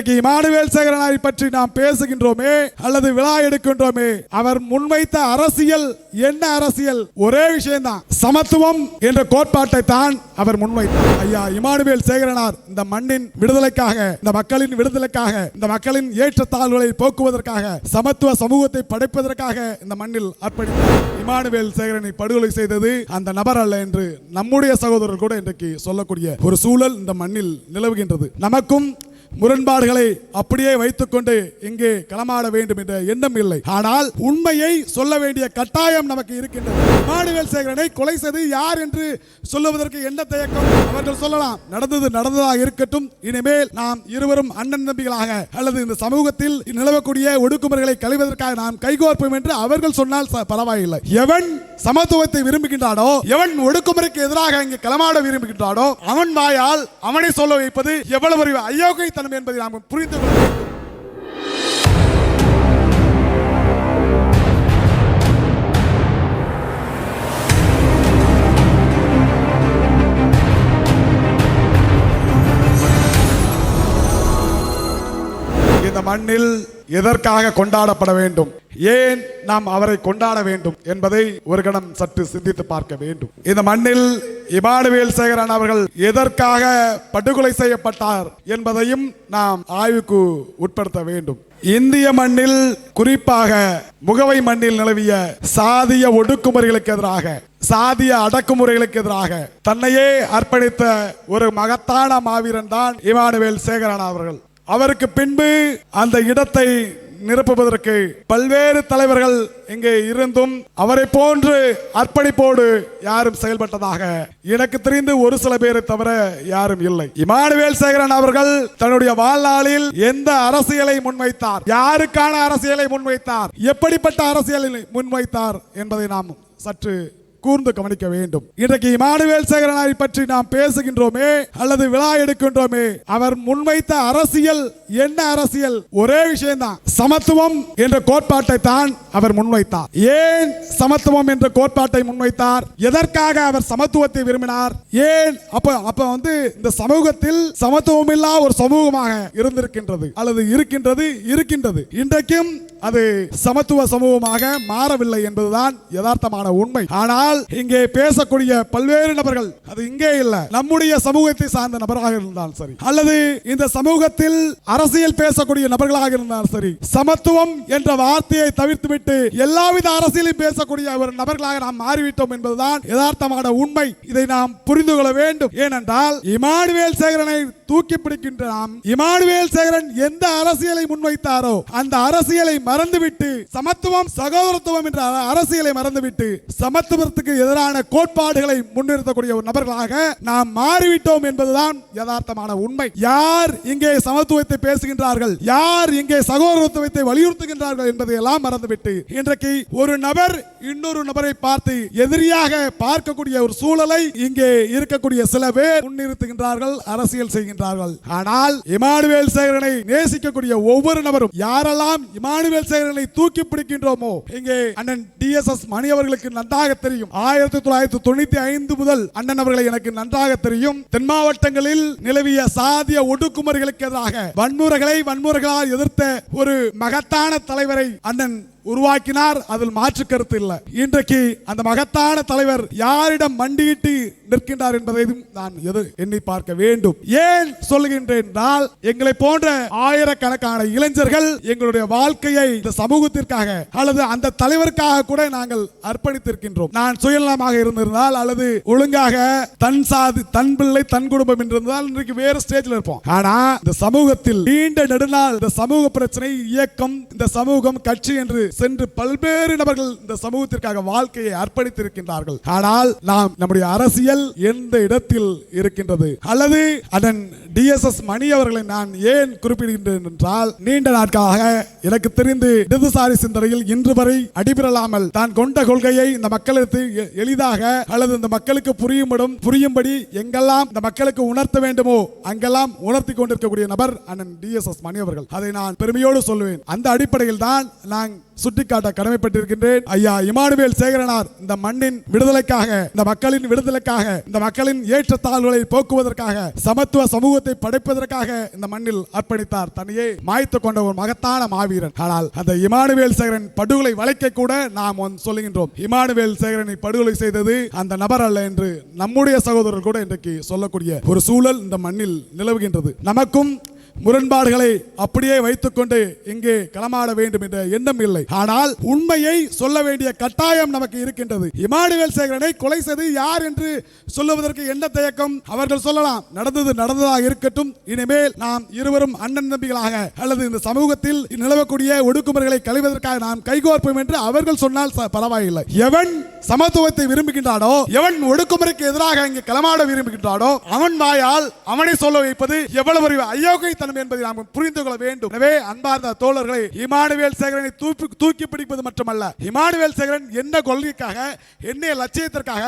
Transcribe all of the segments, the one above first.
இன்றைக்கு இமானுவேல் சேகரனாரை பற்றி நாம் பேசுகின்றோமே அல்லது விழா எடுக்கின்றோமே அவர் முன்வைத்த அரசியல் என்ன அரசியல்? ஒரே விஷயம்தான். சமத்துவம் என்ற கோட்பாட்டை தான் அவர் முன்வைத்தார். ஐயா இமானுவேல் சேகரனார் இந்த மண்ணின் விடுதலைக்காக இந்த மக்களின் விடுதலைக்காக இந்த மக்களின் ஏற்றத்தாழ்வுகளை போக்குவதற்காக சமத்துவ சமூகத்தை படைப்பதற்காக இந்த மண்ணில் அர்ப்பணித்தார். இமானுவேல் சேகரனை படுகொலை செய்தது அந்த நபர் அல்ல என்று நம்முடைய சகோதரர் கூட இன்றைக்கு சொல்லக்கூடிய ஒரு சூழல் இந்த மண்ணில் நிலவுகின்றது. நமக்கும் முரண்பாடுகளை அப்படியே வைத்துக்கொண்டு இங்கே களமாட வேண்டும் என்ற எண்ணம் இல்லை. ஆனால் உண்மையை சொல்ல வேண்டிய கட்டாயம் நமக்கு இருக்கின்றது. மாடுவேல் சேகரனை கொலை செய்து யார் என்று சொல்லுவதற்கு என்ன தயக்கம்? அவர்கள் சொல்லலாம் நடந்தது நடந்ததாக இருக்கட்டும். இனிமேல் நாம் இருவரும் அண்ணன் தம்பிகளாக அல்லது இந்த சமூகத்தில் நிலவக்கூடிய ஒடுக்குமுறைகளை களைவதற்காக நாம் கைகோர்ப்போம் என்று அவர்கள் சொன்னால் பரவாயில்லை. எவன் சமத்துவத்தை விரும்புகின்றானோ எவன் ஒடுக்குமுறைக்கு எதிராக இங்கே களமாட விரும்புகின்றானோ அவன் வாயால் அவனை சொல்ல வைப்பது எவ்வளவு அயோகை அயோக்கியத்தனம் என்பதை நாம் புரிந்து கொள்ள வேண்டும். இந்த மண்ணில் எதற்காக கொண்டாடப்பட வேண்டும்? ஏன் நாம் அவரை கொண்டாட வேண்டும் என்பதை ஒரு கணம் சற்று சிந்தித்து பார்க்க வேண்டும். இந்த மண்ணில் இமானுவேல் சேகரன் அவர்கள் எதற்காக படுகொலை செய்யப்பட்டார் என்பதையும் நாம் ஆய்வுக்கு உட்படுத்த வேண்டும். இந்திய மண்ணில் குறிப்பாக முகவை மண்ணில் நிலவிய சாதிய ஒடுக்குமுறைகளுக்கு எதிராக சாதிய அடக்குமுறைகளுக்கு எதிராக தன்னையே அர்ப்பணித்த ஒரு மகத்தான மாவீரன் தான் இமானுவேல் சேகரன் அவர்கள். அவருக்கு பின்பு அந்த இடத்தை நிரப்புவதற்கு பல்வேறு தலைவர்கள் இங்கே இருந்தும் அவரை போன்று அர்ப்பணிப்போடு யாரும் செயல்பட்டதாக எனக்கு தெரிந்து ஒரு சில பேரை தவிர யாரும் இல்லை. இமானுவேல் சேகரன் அவர்கள் தன்னுடைய வாழ்நாளில் எந்த அரசியலை முன்வைத்தார்? யாருக்கான அரசியலை முன்வைத்தார்? எப்படிப்பட்ட அரசியலை முன்வைத்தார் என்பதை நாம் சற்று கூர்ந்து கவனிக்க வேண்டும். இன்றைக்கு இமானுவேல் சேகரனாரை பற்றி நாம் பேசுகின்றோமே அல்லது விழா எடுக்கின்றோமே அவர் முன்வைத்த அரசியல் என்ன அரசியல்? ஒரே விஷயம்தான். சமத்துவம் என்ற கோட்பாட்டை தான் அவர் முன்வைத்தார். ஏன் சமத்துவம் என்ற கோட்பாட்டை முன்வைத்தார்? எதற்காக அவர் சமத்துவத்தை விரும்பினார்? ஏன் அப்ப அப்ப வந்து இந்த சமூகத்தில் சமத்துவம் இல்லா ஒரு சமூகமாக இருந்திருக்கின்றது அல்லது இருக்கின்றது இருக்கின்றது. இன்றைக்கும் அது சமத்துவ சமூகமாக மாறவில்லை என்பதுதான் யதார்த்தமான உண்மை. ஆனால் இங்கே பேசக்கூடிய பல்வேறு நபர்கள் அது இங்கே இல்ல நம்முடைய சமூகத்தை சார்ந்த நபராக இருந்தாலும் சரி. அல்லது இந்த சமூகத்தில் அரசியல் பேசக்கூடிய நபர்களாக இருந்தாலும் சரி. சமத்துவம் என்ற வார்த்தையை தவிர்த்துவிட்டு எல்லாவித அரசியலையும் பேசக்கூடிய ஒரு நபர்களாக நாம் மாறிவிட்டோம் என்பதுதான் யதார்த்தமான உண்மை. இதை நாம் புரிந்து கொள்ள வேண்டும். ஏனென்றால் இமானுவேல் சேகரனை தூக்கி பிடிக்கின்ற நாம் இமானுவேல் சேகரன் எந்த அரசியலை முன்வைத்தாரோ அந்த அரசியலை மறந்துவிட்டு சமத்துவம் சகோதரத்துவம் என்ற அரசியலை மறந்துவிட்டு சமத்துவத்துக்கு எதிரான கோட்பாடுகளை முன்னிறுத்தக்கூடிய ஒரு நபர்களாக நாம் மாறிவிட்டோம் என்பதுதான் யதார்த்தமான உண்மை. யார் இங்கே சமத்துவத்தை பேசுகின்றார்கள்? யார் இங்கே சகோதரத்துவத்தை வலியுறுத்துகின்றார்கள் என்பதை எல்லாம் மறந்துவிட்டு இன்றைக்கு ஒரு நபர் இன்னொரு நபரை பார்த்து எதிரியாக பார்க்கக்கூடிய ஒரு சூழலை இங்கே இருக்கக்கூடிய சில பேர் முன்னிறுத்துகின்றார்கள் அரசியல் செய்கின்றார்கள். ஆனால் இமானுவேல் சேகரனை நேசிக்கக்கூடிய ஒவ்வொரு நபரும் யாரெல்லாம் இமானுவேல் சேகரனை தூக்கி பிடிக்கின்றோமோ? இங்கே அண்ணன் டிஎஸ்எஸ் மணி அவர்களுக்கு நன்றாக தெரியும். ஆயிரத்தி தொள்ளாயிரத்தி தொண்ணூத்தி ஐந்து முதல் அண்ணன் அவர்களை எனக்கு நன்றாக தெரியும். தென் மாவட்டங்களில் நிலவிய சாதிய ஒடுக்குமுறைகளுக்கு எதிராக வன்முறைகளை வன்முறைகளால் எதிர்த்த ஒரு மகத்தான தலைவரை அண்ணன் உருவாக்கினார். அதில் மாற்று கருத்து இல்லை. இன்றைக்கு அந்த மகத்தான தலைவர் யாரிடம் மண்டியிட்டு நிற்கின்றார் என்பதையும் நான் எது எண்ணி பார்க்க வேண்டும். ஏன் சொல்லுகின்றேன் என்றால் எங்களை போன்ற ஆயிரக்கணக்கான இளைஞர்கள் எங்களுடைய வாழ்க்கையை இந்த சமூகத்திற்காக அல்லது அந்த தலைவருக்காக கூட நாங்கள் அர்ப்பணித்திருக்கின்றோம். நான் சுயநலமாக இருந்திருந்தால் அல்லது ஒழுங்காக தன் சாதி தன் பிள்ளை தன் குடும்பம் என்று இருந்தால் இன்றைக்கு வேறு ஸ்டேஜில் இருப்போம். ஆனா இந்த சமூகத்தில் நீண்ட நெடுநாள் இந்த சமூக பிரச்சனை இயக்கம் இந்த சமூகம் கட்சி என்று சென்று பல்வேறு நபர்கள் இந்த சமூகத்திற்காக வாழ்க்கையை அர்ப்பணித்திருக்கின்றார்கள். ஆனால் நாம் நம்முடைய அரசியல் எந்த இடத்தில் இருக்கின்றது? அல்லது அதன் டிஎஸ்எஸ் மணி அவர்களை நான் ஏன் குறிப்பிடுகின்றேன் என்றால் நீண்ட நாட்களாக எனக்கு தெரிந்து இடதுசாரி சிந்தனையில் இன்று வரை அடிபெறலாமல் தான் கொண்ட கொள்கையை இந்த மக்களுக்கு எளிதாக அல்லது இந்த மக்களுக்கு புரியும்படும் புரியும்படி எங்கெல்லாம் இந்த மக்களுக்கு உணர்த்த வேண்டுமோ அங்கெல்லாம் உணர்த்தி கொண்டிருக்கக்கூடிய நபர் அண்ணன் டிஎஸ்எஸ் மணி அவர்கள். அதை நான் பெருமையோடு சொல்லுவேன் அந்த அடிப்படையில் தான் நான் சுட்டிக்காட்ட கடமைப்பட்டிருக்கின்றேன். ஐயா இமானுவேல் சேகரனார் இந்த மண்ணின் விடுதலைக்காக இந்த மக்களின் விடுதலைக்காக இந்த மக்களின் ஏற்றத்தாழ்வுகளை போக்குவதற்காக சமத்துவ சமூகத்தை படைப்பதற்காக இந்த மண்ணில் அர்ப்பணித்தார் தனியே. மாய்த்து கொண்ட ஒரு மகத்தான மாவீரன். ஆனால் அந்த இமானுவேல் சேகரன் படுகொலை வளைக்க கூட நாம் சொல்லுகின்றோம். இமானுவேல் சேகரனை படுகொலை செய்தது அந்த நபர் அல்ல என்று நம்முடைய சகோதரர் கூட இன்றைக்கு சொல்லக்கூடிய ஒரு சூழல் இந்த மண்ணில் நிலவுகின்றது. நமக்கும் முரண்பாடுகளை அப்படியே வைத்துக்கொண்டு இங்கே களமாட வேண்டும் என்ற எண்ணம் இல்லை. ஆனால் உண்மையை சொல்ல வேண்டிய கட்டாயம் நமக்கு இருக்கின்றது. இமானுவேல் சேகரனை கொலை செய்து யார் என்று சொல்லுவதற்கு என்ன தயக்கம்? அவர்கள் சொல்லலாம் நடந்தது நடந்ததாக இருக்கட்டும். இனிமேல் நாம் இருவரும் அண்ணன் தம்பிகளாக அல்லது இந்த சமூகத்தில் நிலவக்கூடிய ஒடுக்குமுறைகளை கழிவதற்காக நாம் கைகோர்ப்போம் என்று அவர்கள் சொன்னால் பரவாயில்லை. எவன் சமத்துவத்தை விரும்புகின்றானோ எவன் ஒடுக்குமுறைக்கு எதிராக இங்கே களமாட விரும்புகின்றானோ அவன் வாயால் அவனை சொல்ல வைப்பது எவ்வளவு அயோகை அயோக்கியத்தனம் என்பதை நாம் புரிந்து கொள்ள வேண்டும். எனவே அன்பார்ந்த தோழர்களை இமானுவேல் சேகரனை தூக்கி தூக்கி பிடிப்பது மட்டுமல்ல. இமானுவேல் சேகரன் என்ன கொள்கைக்காக என்ன லட்சியத்திற்காக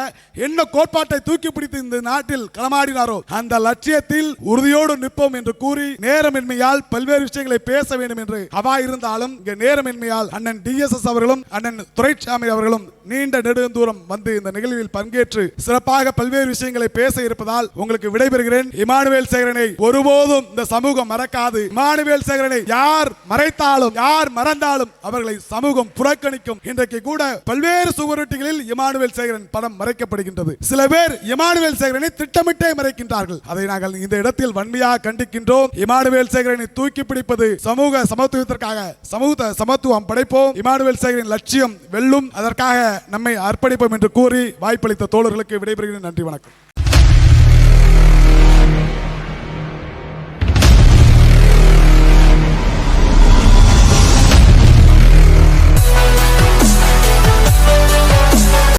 என்ன கோட்பாட்டை தூக்கி பிடித்து இந்த நாட்டில் களமாடினாரோ அந்த லட்சியத்தில் உறுதியோடு நிற்போம் என்று கூறி நேரமின்மையால் பல்வேறு விஷயங்களை பேச வேண்டும் என்று அவா இருந்தாலும் இங்கே நேரமின்மையால் அண்ணன் டிஎஸ்எஸ் அவர்களும் அண்ணன் துரைசாமி அவர்களும் நீண்ட நெடுந்தூரம் வந்து இந்த நிகழ்வில் பங்கேற்று சிறப்பாக பல்வேறு விஷயங்களை பேச இருப்பதால் உங்களுக்கு விடைபெறுகிறேன். இமானுவேல் சேகரனை ஒருபோதும் இந்த சமூகம் சமூகம் மறக்காது. இமானுவேல் சேகரனை யார் மறைத்தாலும் யார் மறந்தாலும் அவர்களை சமூகம் புறக்கணிக்கும். இன்றைக்கு கூட பல்வேறு சுவரொட்டிகளில் இமானுவேல் சேகரன் படம் மறைக்கப்படுகின்றது. சில பேர் இமானுவேல் சேகரனை திட்டமிட்டே மறைக்கின்றார்கள். அதை நாங்கள் இந்த இடத்தில் வன்மையாக கண்டிக்கின்றோம். இமானுவேல் சேகரனை தூக்கி பிடிப்பது சமூக சமத்துவத்திற்காக சமூக சமத்துவம் படைப்போம். இமானுவேல் சேகரின் லட்சியம் வெல்லும். அதற்காக நம்மை அர்ப்பணிப்போம் என்று கூறி வாய்ப்பளித்த தோழர்களுக்கு விடைபெறுகிறேன். நன்றி வணக்கம்.